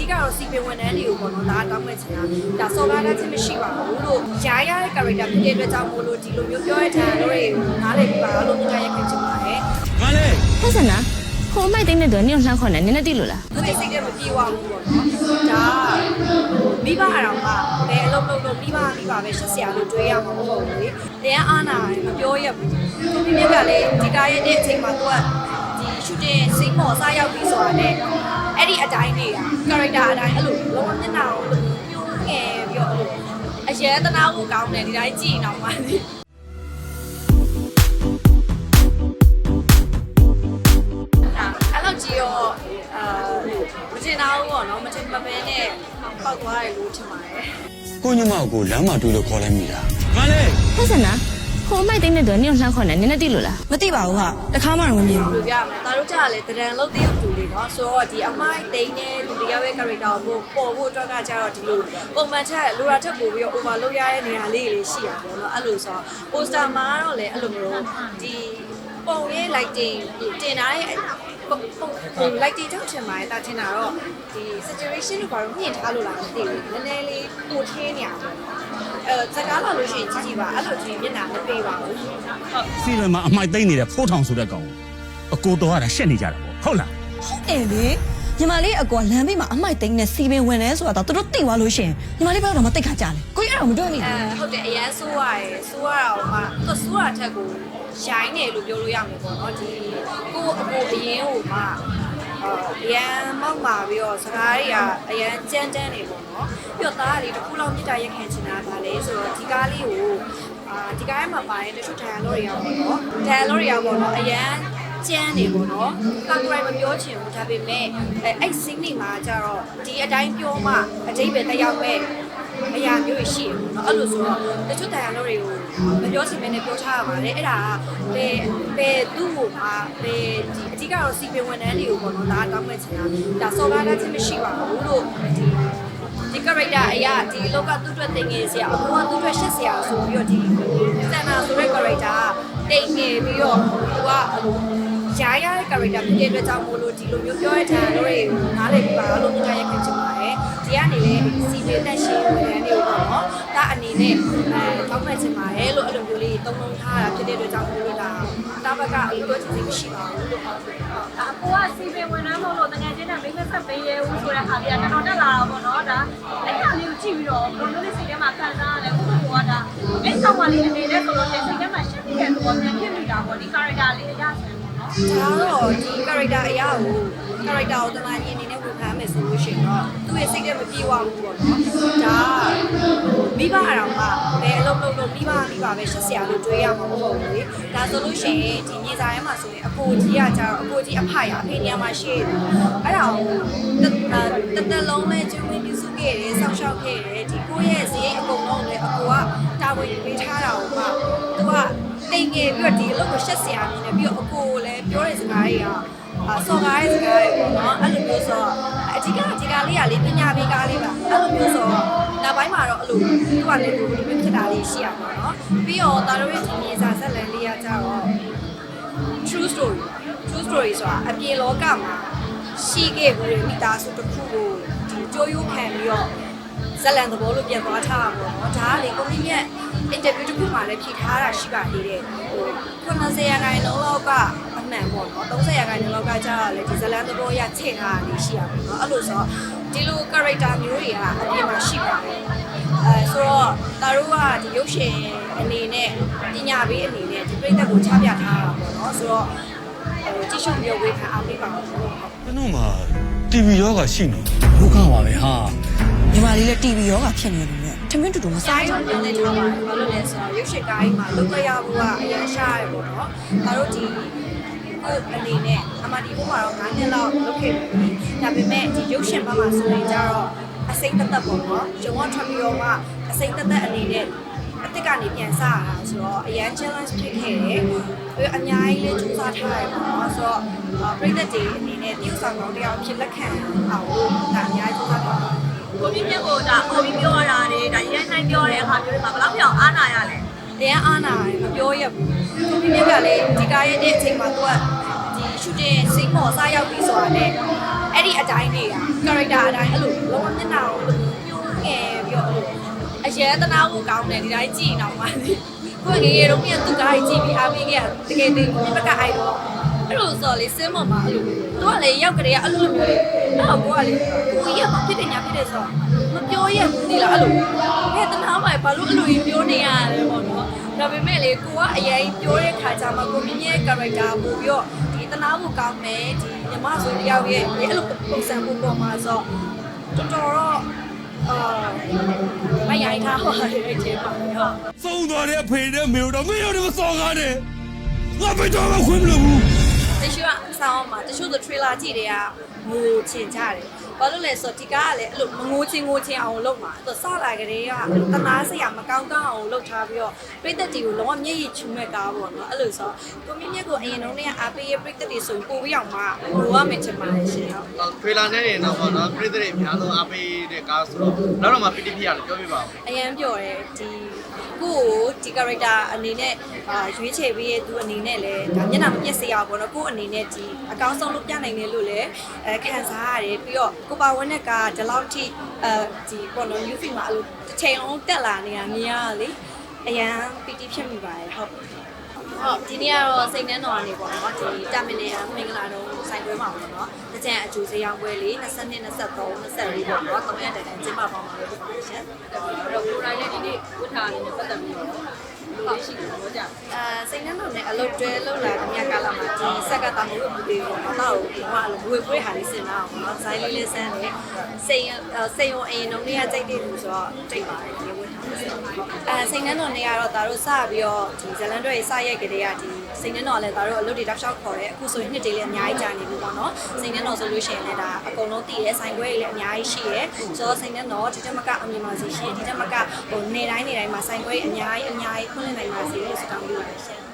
ဓိကတော့စီပင်ဝန်ထမ်းတွေကိုပေါ့နော်ဒါတောင်းမဲ့ချင်တာဒါစော်ကားတတ်ခြင်းမရှိပါဘူးလို့ရားရတဲ့ character ဖြစ်တဲ့အတွက်ကြောင့်မို့လို့ဒီလိုမျိုးပြောရတဲ့တို့တွေကိုနားလည်ပြီးပါလို့မြင်ရခဲ့ချင်ပါတယ်ဘာလဲဟဲ့ဆန္ဒဟိုအမိုက်သိန်းတဲ့တော့နင့်ကိုလှမ်းခေါ်နေနင်းနဲ့တိလို့လားသူ့ရဲ့စိတ်ထဲမပြေဝဘူးပေါ့နော်ဒါမိဘအရောင်ကဘယ်အလုပ်လုပ်လို့မိဘမိဘပဲရှစ်ဆရာလို့တွေးရမှာမဟုတ်ဘူးလေတရားအားနာတယ်မပြောရဘူးသူမိမိကလည်းဒီကားရဲ့တဲ့အချိန်မှာသူကဒီရှူတင်စိတ်ပေါ်စားရောက်ပြီးဆိုတာနဲ့ အဲ့ဒီအတိုင်းတွေက character အတိုင်းအဲ့လိုလုံးဝမျက်နှာကိုပြိုးငယ်ပြီးတော့အဲ့လိုအရဲတနာဖို့ကောင်းတယ်ဒီတိုင်းကြည့်နေအောင်ပါလေအဲ့လိုကြည့်ရောအာမတင်တော့ဘူးပေါ့နော်မတင်မပဲနဲ့ပောက်သွားတယ်လို့ထင်ပါတယ်ကိုညမကိုလမ်းမှာတွေ့လို့ခေါ်လိုက်မိတာဘာလဲဟဲ့ဆန္ဒ ဟိုအမိုက်သိန်းတဲ့တော့နင့်ကိုလှမ်းခေါ်နေနင်းနဲ့တိလို့လားမသိပါဘူးဟာတခါမှတော့မမြင်ဘူးလို့ပြရမယ်။ဒါတို့ကြာလေတရံလုံးသေးတူလေးနော်။ဆိုတော့ဒီအမိုက်တိန်တဲ့လူတယောက်ရဲ့ character ကိုပေါ်ဖို့အတွက်ကကြတော့ဒီလိုပုံမှန်ချက်လိုရာချက်ပို့ပြီးတော့ over လုပ်ရတဲ့နေရာလေးတွေရှိရပါတော့နော်။အဲ့လိုဆိုတော့ poster မှာတော့လေအဲ့လိုမျိုးဒီပုံရဲ့ lighting တင်ထားတဲ့ပုံပုံ lighting ကြောင့်ထင်ပါတယ်။ဒါထင်တာတော့ဒီ saturation ကိုဘာလို့မြင့်ထားလို့လားမသိဘူး။နည်းနည်းလေးပိုထင်းနေရပါတော့။အဲ စကားလာလို့ရှိရင်ကြည့်ကြည့်ပါအဲ့လိုကြီးမျက်နှာမပေးပါဘူး။စီလန်မှာအမိုက်သိမ့်နေတဲ့ဖိုးထောင်ဆိုတဲ့ကောင်အကိုတော်ရတာရှက်နေကြတာပေါ့ဟုတ်လားဟုတ်တယ်လေညီမလေးအကွာလမ်းဘေးမှာအမိုက်သိန်းနဲ့စီပင်ဝင်နေဆိုတာတော့သူတို့သိသွားလို့ရှရင်ညီမလေးဘယ်တော့မှသိခါကြလဲကိုကြီးအဲ့တော့မတွေ့မိအဲဘူးဟုတ်တယ်အရန်ဆိုးရတယ်ဆိုးရတာဟိုမှာသူဆိုးတာထက်ကိုရိုင်းတယ်လို့ပြောလို့ရမှာပေါ့နော်ဒီကိုအကိုအရင်ဟိုမှာ အရန်မောက်မာပြီးတော့စကားတွေကအရန်ကြမ်းတမ်းနေပေါ့နော်ပြီးတော့သားကလေးတစ်ခုလောက်မြစ်တာရက်ခံချင်တာပါလေဆိုတော့ဒီကားလေးကိုအာဒီကားထဲမှာပါရင်တချို့ဒန်လော်တွေရောပေါ့နော်ဒန်လော်တွေရောပေါ့နော်အရန်ကျန်းနေပေါ့နော်ကာကွယ်မပြောချင်ဘူးဒါပေမဲ့အဲအဲ့ scene တွေမှာကျတော့ဒီအတိုင်းပြောမှအတိတ်ပဲတက်ရောက်မဲ့ အရာမျိုးရှိရပေါ့နော်အဲ့လိုဆိုတော့တချို့တရားလို့တွေကိုမပြောချင်မဲနဲ့ပြောထားရပါတယ်အဲ့ဒါကဘယ်ဘယ်သူ့ကိုမှဘယ်ဒီအဓိကတော့စီပင်ဝန်ထမ်းတွေကိုပေါ့နော်ဒါတောင်းမဲ့ချင်တာဒါစော်ကားတတ်ခြင်းမရှိပါဘူးလို့ဒီဒီ character အရာဒီလောကသူ့အတွက်တင်ငယ်စရာအကူကသူ့အတွက်ရှစ်စရာဆိုပြီးတော့ဒီစန္နာဆိုတဲ့ character ကတင်ငယ်ပြီးတော့သူက ရားရတဲ့ character ဖြစ်တဲ့အတွက်ကြောင့်မို့လို့ဒီလိုမျိုးပြောရတဲ့တို့တွေကိုနားလည်ပြီးပါလို့မြင်ကြရခင်ချင်ပါတယ်ဒီကနေလေစီပင်တက်ရှင်ဝန်ထမ်းတွေကိုပေါ့နော်ဒါအနေနဲ့အဲတောင်းမဲ့ချင်ပါတယ်လို့အဲ့လိုမျိုးလေးတုံ့လုံးထားတာဖြစ်တဲ့အတွက်ကြောင့်မို့လို့ဒါတာဘကအလိုပြောချင်စိတ်မရှိပါဘူးလို့ဟုတ်ကဲ့ဟုတ်အကိုကစီပင်ဝန်ထမ်းမို့လို့တကယ်ချင်းနဲ့မိတ်ဆက်ပေးရဲဦးဆိုတဲ့ဟာပြတော်တော်တက်လာတော့ဗောနော်ဒါအဲ့ဟာလေးကိုကြည့်ပြီးတော့ဘယ်လိုလဲစိတ်ထဲမှာခံစားရတယ်ကိုကကဒါအဲ့ဆောင်မလေးအနေနဲ့ဆိုလို့ရှိရင်စိတ်ထဲမှာရှက်နေတဲ့သဘောမျိုးဖြစ်နေတာဗောဒီ character လေးအရဆ န်ဗောနော်ဒါတော့ဒီ character အရာကို character ကိုတမန်ရင်အနေနဲ့ဝင်ဖမ်းမယ်ဆိုလို့ရှိရင်တော့သူ့ရဲ့စိတ်ထဲမပြေဝဘူးပေါ့နော်ဒါမိဘအရောင်ကဘယ်အလုပ်လုပ်လို့မိဘမိဘပဲရှစ်ဆရာလို့တွေးရမှာမဟုတ်ဘူးလေဒါဆိုလို့ရှိရင်ဒီမြေစာထဲမှာဆိုရင်အကိုကြီးကကြတော့အကိုကြီးအဖရအဖေနေရာမှာရှိတယ်အဲ့ဒါကိုတတလုံးလဲကျွေးဝင်းပြုစုခဲ့တယ်ဆောက်ရှောက်ခဲ့တယ်ဒီကိုရဲ့ဇေးအကုန်လုံးလည်းအကိုကတာဝန်ပေးထားတာကိုမှသူကတိမ် ငယ်ပြီးတော့ဒီအလုပ်ကိုရှက်ဆရာနေတယ်ပြီးတော့အကိုကိုလည်းပြောတဲ့စကားတွေကအာစော်ကားရဲ့စကားတွေပေါ့နော်အဲ့လိုမျိုးဆိုတော့အဓိကအဓိကလေးကလေးပညာပေးကားလေးပါအဲ့လိုမျိုးဆိုတော့နောက်ပိုင်းမှာတော့အဲ့လိုသူကလည်းဒီလိုမျိုးဖြစ်တာလေးရှိရပါတော့ပြီးတော့တာတို့ရဲ့ဒီမြေစာဆက်လန်လေးကကြတော့ true story true story ဆိုတာအပြင်လောကမှာရှိခဲ့ဘူးတဲ့မိသားစုတစ်ခုကိုဒီကြိုးရိုးခံပြီးတော့ ဇလန်သဘောလို့ပြန်သွားထားတာပေါ့နော်ဒါကလေကိုမြင့်မြတ် interview တစ်ခုမှလည်းဖြေထားတာရှိပါသေးတယ်ဟို90ရာခိုင်နှုန်းလောက်ကအမှန်ပေါ့နော်30ရာခိုင်နှုန်းလောက်ကကြာတော့လေဒီဇလန်သဘောရချဲ့ထားတာလေးရှိရပါတော့အဲ့လိုဆိုတော့ဒီလို character မျိုးတွေကအပြင်မှာရှိပါတယ်အဲဆိုတော့ဒါတို့ကဒီရုပ်ရှင်အနေနဲ့ပညာပေးအနေနဲ့ဒီပြိတ္တကိုချပြထားတာပေါ့နော်ဆိုတော့အဲကြည့်ရှုမျိုးဝေးခံအားပေးပါဦးလို့ကျွန်တော်မှာ TV ရောဂါရှိနေဒုက္ခပါပဲဟာ ညီမလေးလည်း TV ရောဂါဖြစ်နေတယ်ထမင်းတူတူမစာစားရုံဘူးနဲ့ထားပါတယ်ဘာလို့လဲဆိုတော့ရုပ်ရှင်ကားကြီးမှာလုတ်ရရဖို့ကအရင်ရှားရပေါ့နော်ဒါတို့ဒီကိုအနေနဲ့အမဒီဘုမှာတော့9နှစ်လောက်လုပ်ခဲ့ပြီဒါပေမဲ့ဒီရုပ်ရှင်ဘက်မှာဆိုရင်ကြတော့အစိမ့်သက်သက်ပေါ့နော်ဂျုံဝထွက်ပြီးတော့မှအစိမ့်သက်သက်အနေနဲ့အစ်စ်ကနေပြန်စရတာဆိုတော့အရန် challenge ဖြစ်ခဲ့တယ်ပြီးအများကြီးလေးစူးစမ်းထားရတယ်ပေါ့နော်ဆိုတော့ပြည်သက်တွေအနေနဲ့တရုတ်ဆောင်ကောင်းတစ်ယောက်ဖြစ်လက်ခံအောင်ဒါအများကြီးစူးစမ်းထားပါတယ် ကိုပြင်းပြင်းကိုဒါအော်ပြီးပြောရတာလေဒါရဲနိုင်ပြောတဲ့အခါမျိုးတွေမှာဘယ်လောက်ပြောင်အားနာရလဲတရားအားနာတယ်မပြောရဘူးသူပြင်းပြကလည်းဒီကားရဲ့တဲ့အချိန်မှာသူကဒီရှူတင်စိတ်ပေါ်စားရောက်ပြီးဆိုတာနဲ့အဲ့ဒီအတိုင်းတွေက character အတိုင်းအဲ့လိုလုံးဝမျက်နှာကိုအဲ့လိုညှိုးငယ်ပြီးတော့အဲ့လိုအရဲသနာဖို့ကောင်းတယ်ဒီတိုင်းကြည့်နေအောင်ပါကိုယ်ငယ်ငယ်တော့ပြန်သူကားကြီးကြည့်ပြီးအားပေးခဲ့တကယ်တည်းဒီဘက်ကအိုက်တော့ အဲ့လိုဆိုလေစင်းမမှာအဲ့လိုသူကလေရောက်ကလေးကအဲ့လိုမျိုးလေအဲ့တော့ကိုကလေကိုကြီးကဖြစ်တယ်ညာဖြစ်တယ်ဆိုတော့မပြောရဘူးဒီလားအဲ့လိုဟဲ့တနာပါဘာလို့အဲ့လိုကြီးပြောနေရလဲပေါ့နော်ဒါပေမဲ့လေကိုကအရင်ပြောတဲ့ခါကျမှကိုမြင့်ရဲ့ character ပို့ပြီးတော့ဒီတနာဖို့ကောင်းမယ်ဒီညီမဆိုတယောက်ရဲ့အဲ့လိုပုံစံပုံပေါ်မှာဆိုတော်တော်တော့အာမရိုက်ထားဟောတယ်တဲ့ချင်းပါဟုတ်သုံးတော်တဲ့အဖေနဲ့မေတို့မင်းတို့မစော်ကားနဲ့ငါဘယ်တော့မှခွင့်မလို့ဘူး တချို့ကဆောင်းမှာတချို့ဆို trailer ကြည့်တွေကငိုချင်ကြတယ် ဘာလို့လဲဆိုတော့ဒီကားကလည်းအဲ့လိုမငိုချင်ငိုချင်အောင်လုပ်မှာအဲ့တော့စလာကြတဲ့ကတနာစရာမကောင်းကောင်းအောင်လုပ်ထားပြီးတော့ပြိသက်တွေကိုလုံးဝမျက်ရည်ချူမဲ့ကားပေါ့နော်အဲ့လိုဆိုကိုမြင့်မြတ်ကိုအရင်တုန်းကအားပေးရပြိသက်တွေဆိုပို့ပြီးအောင်မှငိုရမယ်ချင်ပါတယ်ရှင်ဟုတ်ထရေလာနဲ့နေတော့ပေါ့နော်ပြည်သူတွေအများဆုံးအားပေးတဲ့ကားဆိုတော့နောက်တော့မှ PTP ရတယ်ပြောပြပါဦးအရန်ပြောတယ်ဒီကိုကိုဒီ character အနေနဲ့အာရွေးချယ်ပေးရဲ့သူအနေနဲ့လည်းဒါမျက်နှာမပြည့်စရာပေါ့နော်ကိုအနေနဲ့ဒီအကောင်းဆုံးလုပ်ပြနိုင်တယ်လို့လည်းအဲခံစားရတယ်ပြီးတော့ကိုပါဝင်းနဲ့ကဒီလောက်ထိအဲဒီပေါ့နော် new film မှာအဲ့လိုတစ်ချိန်လုံးတက်လာနေတာမြင်ရတာလေအရန်ပီတိဖြစ်မိပါတယ်ဟုတ်ဟုတ်ဒီနေ့ကတော့စိတ်နှမ်းတော်ကနေပေါ့နော်ဒီတာမင်နယ်မင်္ဂလာတော့ဆိုင်ပွဲမှာပေါ့နော်တကြံအကျိုးစေးရောင်းပွဲလေး22 23 24ပေါ့နော်၃ရက်တည်းတည်းကျင်းပပါမှာလို့ပြောပါတယ်ရှင်အဲ့တော့ကိုရိုင်းလည်းဒီနေ့ဝတ်ထားနေပတ်သက်ပြီးတော့ ဟုတ်ရှိတယ်ပြောကြအာစိတ်နှမ်းတော်နဲ့အလုပ်တွဲလုပ်လာတဲ့ညကာလမှာဒီဆက်ကတာမလို့မသိဘူး။တော့တော့ဘာလို့ဝေပွဲဟာလေးစင်လာအောင်နော်။ဇိုင်းလေးလေးဆန်းတယ်။စိန်စိန်ုံအရင်တော့နေရာကြိုက်တဲ့လူဆိုတော့တိတ်ပါတယ်ဒီဝေထားတယ်။အာစိတ်နှမ်းတော်နေရာတော့ဒါတို့စပြီးတော့ဒီဇလန်တွေစရိုက်ကလေးကဒီ စိတ်နှမ်းတော်လည်းဒါတို့အလုပ်တွေတောက်လျှောက်ခေါ်တယ်။အခုဆိုရင်နှစ်တည်းလည်းအများကြီးကြာနေပြီပေါ့နော်။စိတ်နှမ်းတော်ဆိုလို့ရှိရင်လည်းဒါအကုန်လုံးတည်ရဲဆိုင်ခွဲတွေလည်းအများကြီးရှိရဲ။ဆိုတော့စိတ်နှမ်းတော်ဒီတက်မကအမြင်ပါစီရှိဒီတက်မကဟိုနေတိုင်းနေတိုင်းမှာဆိုင်ခွဲအများကြီးအများကြီးဖွင့်လှစ်နိုင်ပါစေလို့ဆုတောင်းပေးပါတယ်ရှင်။